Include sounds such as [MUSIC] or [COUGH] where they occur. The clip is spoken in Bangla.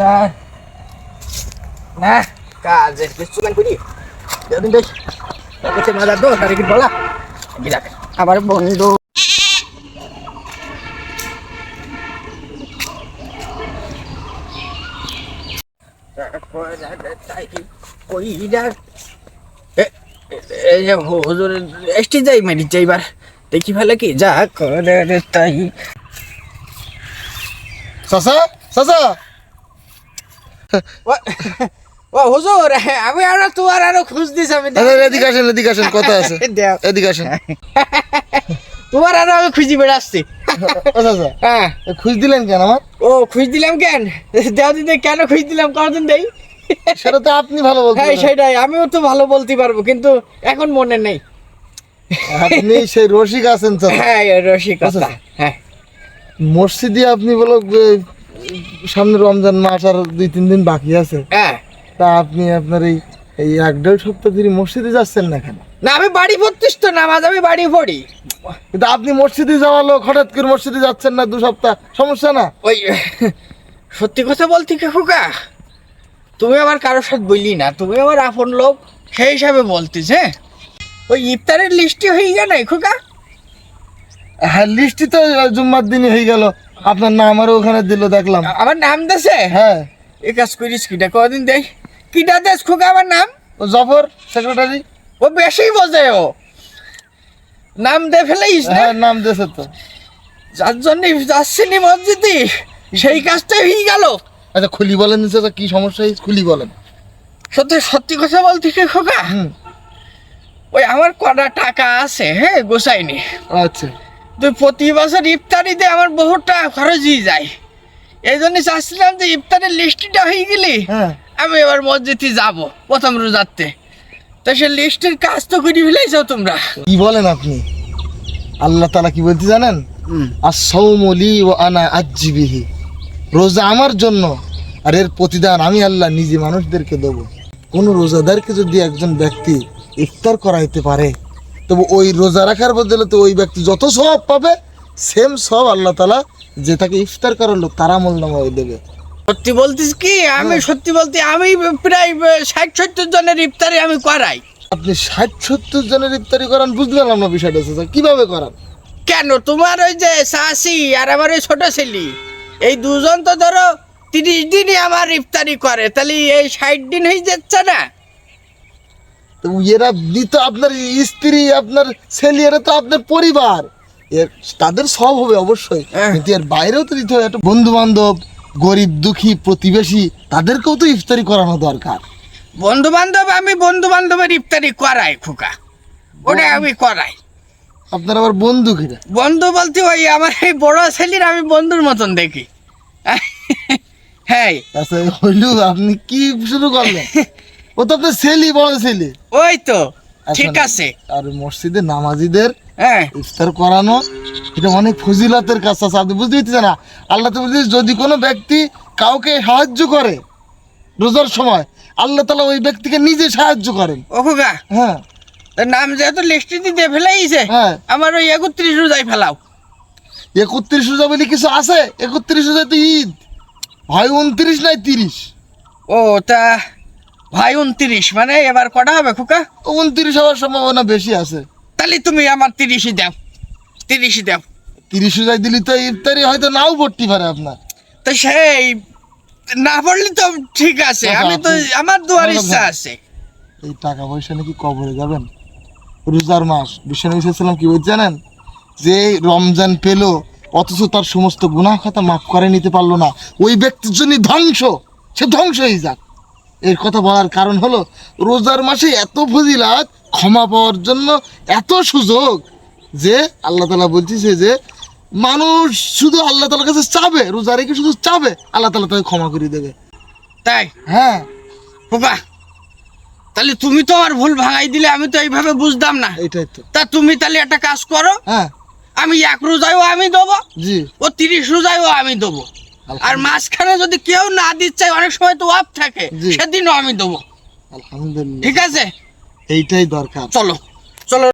না। না। কাজে বেসুগান করি দিন দেখ তার কাছে মজা দো তার কি বলা? বিরাট আমার বন্ধু। হুজুর, এসটি যাই মারি যাইবার দেখি ফেলে কি যা করে তাই। চাচা চাচা! ও- [LAUGHS] হুজুর আমি আরও তোমার আরও খুঁজ দিস আমি এদিকে আসেন এদিকে আসেন কথা আছে। [LAUGHS] এদিকে আসেন। [LAUGHS] তোমার আরও আমি খুঁজি বেড়াচ্ছি হ্যাঁ। খুঁজ দিলেন কেন আমার? ও খুঁজ দিলাম কেন? দেও দিদি কেন খুঁজ দিলাম? কতদিন দেই? সেটা তো আপনি ভালো বলতে হ্যাঁ সেটাই। আমিও তো ভালো বলতে পারব কিন্তু এখন মনে নেই। আপনি সেই রসিক আছেন চাচা হ্যাঁ রসিকতা। আচ্ছা। হ্যাঁ। মসজিদে আপনি বলো সামনে রমজান মাস আর দুই তিন দিন বাকি আছে। হ্যাঁ। তা আপনি আপনার এই এই এক দেড় সপ্তাহ ধরে মসজিদে যাচ্ছেন না কেন? না আমি বাড়ি পড়তিস তো নামাজ আমি বাড়ি পড়ি। কিন্তু আপনি মসজিদে যাওয়া লোক হঠাৎ করে মসজিদে যাচ্ছেন না দু সপ্তাহ সমস্যা না? ওই সত্যি কথা বলতে কি খোকা? তুমি আমার কারোর সাথে বললি না তুমি আমার আপন লোক সেই হিসাবে বলতিস হ্যাঁ? ওই ইফতারের লিস্টই হয়ে গেল খোকা? হ্যাঁ লিস্টই তো জুম্মার দিনই হয়ে গেল। আপনার নাম আরও ওখানে দিল দেখলাম। আমার নাম দেশে হ্যাঁ। এ কাজ করিস কিটা কদিন দেই? কিটা দেশ খোকা আমার নাম? ও জফর সেক্রেটারি ও বেশি বোঝে ও। নাম দে ফেলেইস না? হ্যাঁ নাম দিয়েছে তো। যার জন্য যাচ্ছি নি মসজিদে সেই কাজটাই হয়ে গেল। আচ্ছা খুলি বলেন নিচে কি সমস্যা হয়েছে? খুলি বলেন। সত্যি সত্যি কথা বলতে কি খোকা? হুম। ওই আমার কটা টাকা আছে হ্যাঁ গোসাইনি আচ্ছা। তুই প্রতি বছর ইফতারিতে আমার বহু টাকা খরচ হয়ে যায়। এই জন্য চাচ্ছিলাম যে ইফতারের লিস্টটা হয়ে গেলি হ্যাঁ। আমি এবার মসজিদে যাব প্রথম রোজাতে। তো সে লিস্টের কাজ তো করে ফেলেছ তোমরা। কি বলেন আপনি? আল্লাহ তালা কি বলতে জানেন? আর আসৌমলি ও আনা আজিবিহি রোজা আমার জন্য আর এর প্রতিদান আমি আল্লাহ নিজে মানুষদেরকে দেবো। কোনো রোজাদারকে যদি একজন ব্যক্তি ইফতার করাইতে পারে তবে ওই রোজা রাখার বদলে তো ওই ব্যক্তি যত সব পাবে সেম সব আল্লাহ তালা যে তাকে ইফতার করালো তারা আমল নামায় দেবে। সত্যি বলতিস কি? আমি সত্যি বলতে আমি প্রায় ষাট সত্তর জনের ইফতারি আমি করাই। আপনি ষাট সত্তর জনের ইফতারি করান বুঝতে পারলাম না বিষয়টা। কীভাবে করান? কেন? তোমার ওই যে শাসি আর আমার ওই ছোট ছেলে এই দুজন তো ধরো তিরিশ দিনই আমার ইফতারি করে তাহলে এই ষাট দিন হয়ে যাচ্ছে না? তো এরা দিত আপনার স্ত্রী আপনার ছেলে এরা তো আপনার পরিবার। এর তাদের সব হবে অবশ্যই। হ্যাঁ। কিন্তু এর বাইরেও তো দিতে হবে একটা বন্ধু বান্ধব গরিব দুঃখী প্রতিবেশী তাদেরকেও তো ইফতারি করানো দরকার। বন্ধু বান্ধব আমি বন্ধু বান্ধবের ইফতারি করাই খোকা। ওটা আমি করাই। আপনার আবার বন্ধু কিনা? বন্ধু বলতে ওই আমার এই বড় ছেলের আমি বন্ধুর মতন দেখি। [LAUGHS] হ্যাঁ। আচ্ছা হইলু আপনি কি শুরু করলেন? [LAUGHS] ও তো আপনার ছেলে বড় ছেলে। ওই তো ঠিক আছে। আর মসজিদে নামাজিদের হ্যাঁ। ইফতার করানো এটা অনেক ফজিলতের কাজ আছে। আপনি বুঝতে পারছেন না? আল্লাহ তো যদি কোনো ব্যক্তি কাউকে সাহায্য করে রোজার সময় আল্লাহ তালা ওই ব্যক্তিকে নিজে সাহায্য করেন। ও খোকা হ্যাঁ। নাম যেহেতু লিস্টে দিয়ে ফেলাইছে হ্যাঁ। আমার ওই একত্রিশ রোজাই ফেলাও। একত্রিশ রোজা বলে কিছু আছে? একত্রিশ রোজা তো ঈদ। ভাই উনত্রিশ নাই তিরিশ? ও তা ভাই উনত্রিশ। মানে এবার কটা হবে খোকা? উনত্রিশ হওয়ার সম্ভাবনা বেশি আছে। তাহলে তুমি আমার তিরিশই দাও। তিরিশই দাও। তিরিশ রোজায় দিলি তো ইফতারি হয়তো নাও ভর্তি পারে আপনার। তো সেই না পড়লে তো ঠিক আছে। আমি তো আমার দুয়ার ইচ্ছা আছে। এই টাকা পয়সা নাকি কবরে যাবেন? রোজার মাস বিশ্বনবী সাল্লাম কি বলছে জানেন? যে রমজান পেল অথচ তার সমস্ত গুনাহ খাতা মাফ করে নিতে পারল না। ওই ব্যক্তির জন্য ধ্বংস। সে ধ্বংস হয়ে যাক। এর কথা বলার কারণ হলো রোজার মাসে এত ফজিলাত ক্ষমা পাওয়ার জন্য এত সুযোগ যে আল্লাহ তালা বলতেছে যে মানুষ শুধু আল্লাহ তালার কাছে চাবে রোজা রেখে শুধু চাবে আল্লাহ তালা তাকে ক্ষমা করে দেবে। তাই? হ্যাঁ। খোকা তাহলে তুমি তো আর ভুল ভাঙাই দিলে আমি তো এইভাবে বুঝতাম না। এটাই তো। তা তুমি তাহলে একটা কাজ করো হ্যাঁ। আমি এক রোজায়ও আমি দেবো জি। ও তিরিশ রোজায়ও আমি দেবো। আর মাঝখানে যদি কেউ না দিচ্ছে অনেক সময় তো অফ থাকে। সেদিনও আমি দেবো। আলহামদুলিল্লাহ। ঠিক আছে? এইটাই দরকার। চলো। চলো।